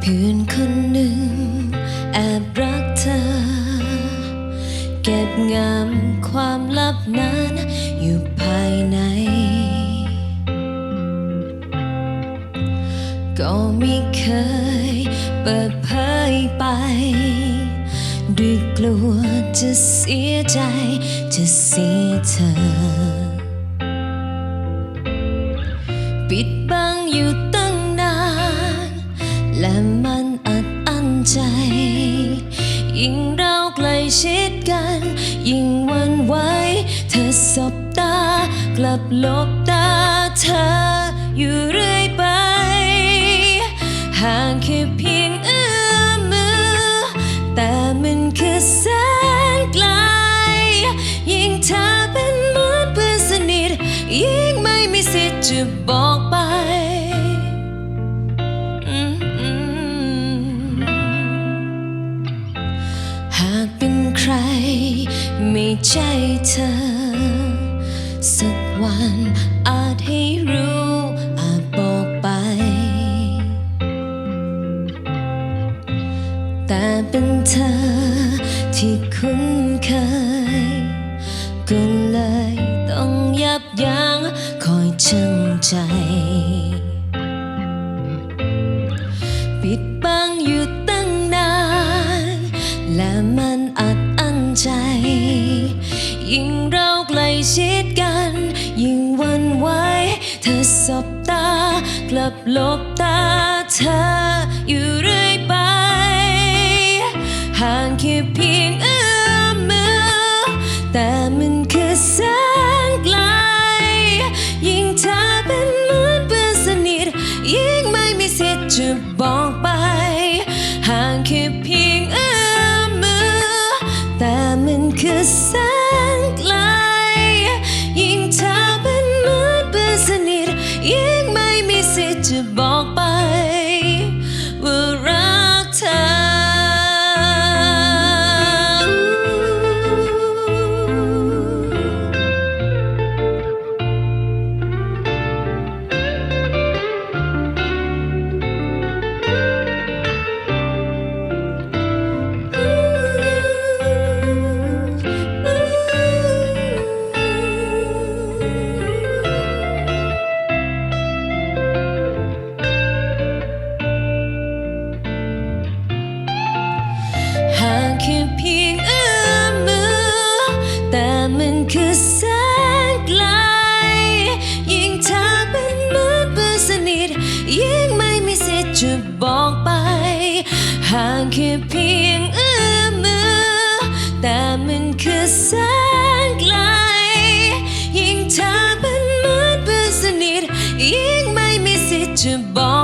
เพื่อนคนหนึ่งแอบรักเธอ เก็บงำความลับนั้นอยู่ภายใน ก็ไม่เคย เปิดเผยไปด้วยกลัวจะเสียใจ จะเสียเธอ ปิดบังอยู่ตั้งนาน และมันอัดอั้นใจ ยิ่งเราใกล้ชิดกัน ยิ่งวันไหวเธอสบตา กลับหลบตาเธออยู่เรื่อย เธอเป็นเหมือนเพื่อนสนิท ยิ่งไม่มีสิทธิ์จะบอกไปหากเป็นใครไม่ใช่เธอ สักวันอาจให้รู้อาจบอกไป แต่เป็นเธอที่คุ้นเคย ก็เลยต้องยับยั้งคอยชั่งใจ ปิดบังอยู่ตั้งนาน และมันอัดอั้นใจ ยิ่งเราใกล้ชิดกัน ยิ่งวันไหวเธอสบตา กลับหลบตาเธออยู่เรื่อยไป ห่างแค่เพียง มีสิ ห่างแค่เพียงเอื้อมมือ แต่มันคือแสนไกล ยิ่งเธอเป็นเหมือนเพื่อนสนิทยิ่งไม่มีสิทธิ์จะบอก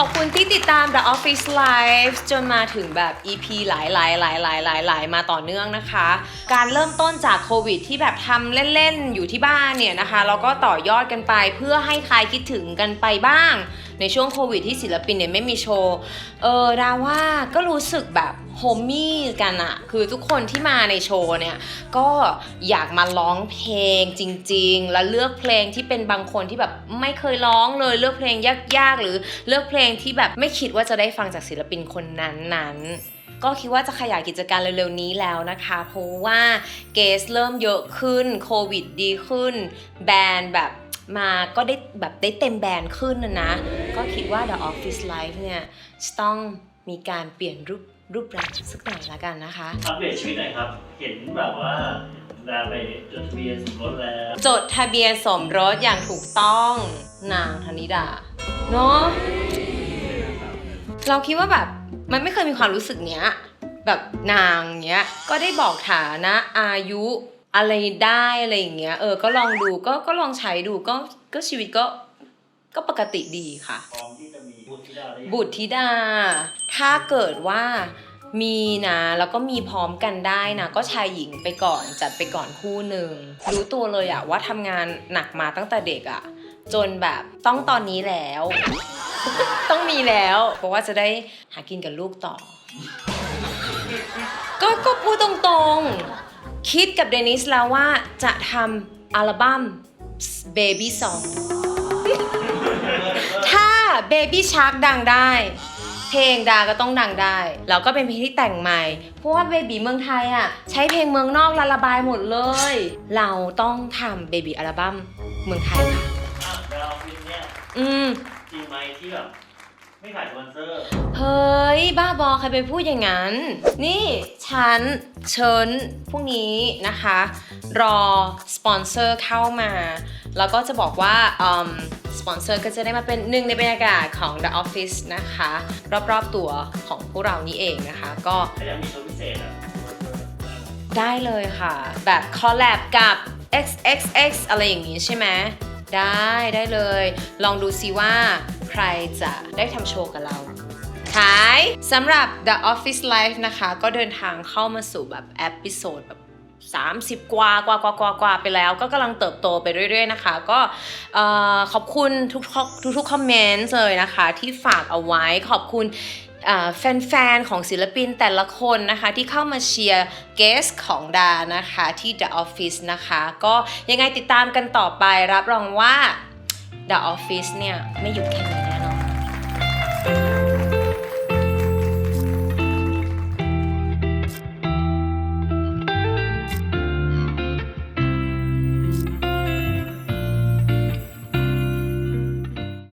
ขอบคุณที่ติดตาม The Office Live จนมาถึงแบบ EP หลายหลายหลายหลายหลายหลายมาต่อเนื่องนะคะ การเริ่มต้นจากโควิดที่แบบทำเล่น ๆ อยู่ที่บ้านเนี่ยนะคะ แล้วก็ต่อยอดกันไปเพื่อให้คลายคิดถึงกันไปบ้าง ในช่วงโควิดที่ศิลปินเนี่ยไม่มีโชว์ เออดาว่าก็รู้สึกแบบ โฮมมี่กันอะคือทุกคนที่มาในโชว์เนี่ย ก็อยากมาร้องเพลงจริง ๆ แล้วเลือกเพลงที่เป็นบางคนที่แบบไม่เคยร้องเลยเลือกเพลงยากๆ หรือเลือกเพลงที่แบบไม่คิดว่าจะได้ฟังจากศิลปินคนนั้นๆก็คิดว่าจะขยายกิจการเร็วๆนี้แล้วนะคะ เพราะว่าเกสเริ่มเยอะขึ้น โควิดดีขึ้น แบรนด์แบบมาก็ได้แบบได้เต็มแบรนด์ขึ้นนะนะ ก็คิดว่า The Office Life เนี่ยต้องมีการเปลี่ยนรูป รูปลักษณ์สักหน่อยละกันนะคะ อัปเดตชีวิตหน่อยครับ เห็นแบบว่าดาไปจดทะเบียนสมรสแล้วจดทะเบียนสมรสอย่างถูกต้องนางธนิดาเนาะเราคิดว่าแบบมันไม่เคยมีความรู้สึกเนี้ย แบบนางเนี้ย ก็ได้บอกฐานะอายุอะไรได้อะไรอย่างเงี้ยเออก็ลองดูก็ก็ลองใช้ดูก็ก็ชีวิตก็ก็ปกติดีค่ะพร้อมที่จะมี บุตรธิดา ถ้าเกิดว่ามีนะแล้วก็มีพร้อมกันได้นะก็ชายหญิงไปก่อนจัดไปก่อนคู่หนึ่งรู้ตัวเลยอะว่าทำงานหนักมาตั้งแต่เด็กอะจนแบบต้องตอนนี้แล้ว ต้องมีแล้ว เพราะว่าจะได้หากินกับลูกต่อ ก็ก็พูดตรงๆ คิดกับเดนิสแล้วว่าจะทำอัลบั้ม Baby Song ถ้า Baby Shark ดังได้ เพลงดาก็ต้องดังได้แล้วก็เป็นเพลงที่แต่งใหม่ เพราะว่าเบบีเมืองไทยอะใช้เพลงเมืองนอกละระบายหมดเลย เราต้องทำเบบีอัลบั้มเมืองไทยค่ะ อะดาวฟินเนี่ยอืม จริงไหมที่แบบไม่ขายสปอนเซอร์เฮ้ย บ้าบอใครไปพูดอย่างนั้น นี่ฉันเชิญพรุ่งนี้นะคะ รอสปอนเซอร์เข้ามา แล้วก็จะบอกว่าอืมสปอนเซอร์ก็จะได้มาเป็นหนึ่งในบรรยากาศของ The Office นะคะ รอบๆตัวของพวกเรานี่เองนะคะ ก็ถ้าอยากมีโชว์พิเศษอะสปอนเซอร์ได้ไหมได้เลยค่ะ แบบคอลแลบกับ XXX อะไรอย่างนี้ใช่ไหมได้ได้เลย ลองดูซิว่าใครจะได้ทำโชว์กับเราท้ายสำหรับ The Office Life นะคะ ก็เดินทางเข้ามาสู่แบบเอพิโซดแบบ 30 กว่ากว่ากว่ากว่ากว่าไปแล้ว ก็กำลังเติบโตไปเรื่อย ๆ นะคะ ก็ขอบคุณทุกทุกทุกคอมเมนต์เลยนะคะ ที่ฝากเอาไว้ขอบคุณแฟนๆ ของศิลปินแต่ละคนนะคะที่เข้ามาเชียร์เกสของดานะคะที่ The Office นะคะ ก็ยังไงติดตามกันต่อไปรับรองว่า The Office เนี่ย ไม่หยุดแค่นี้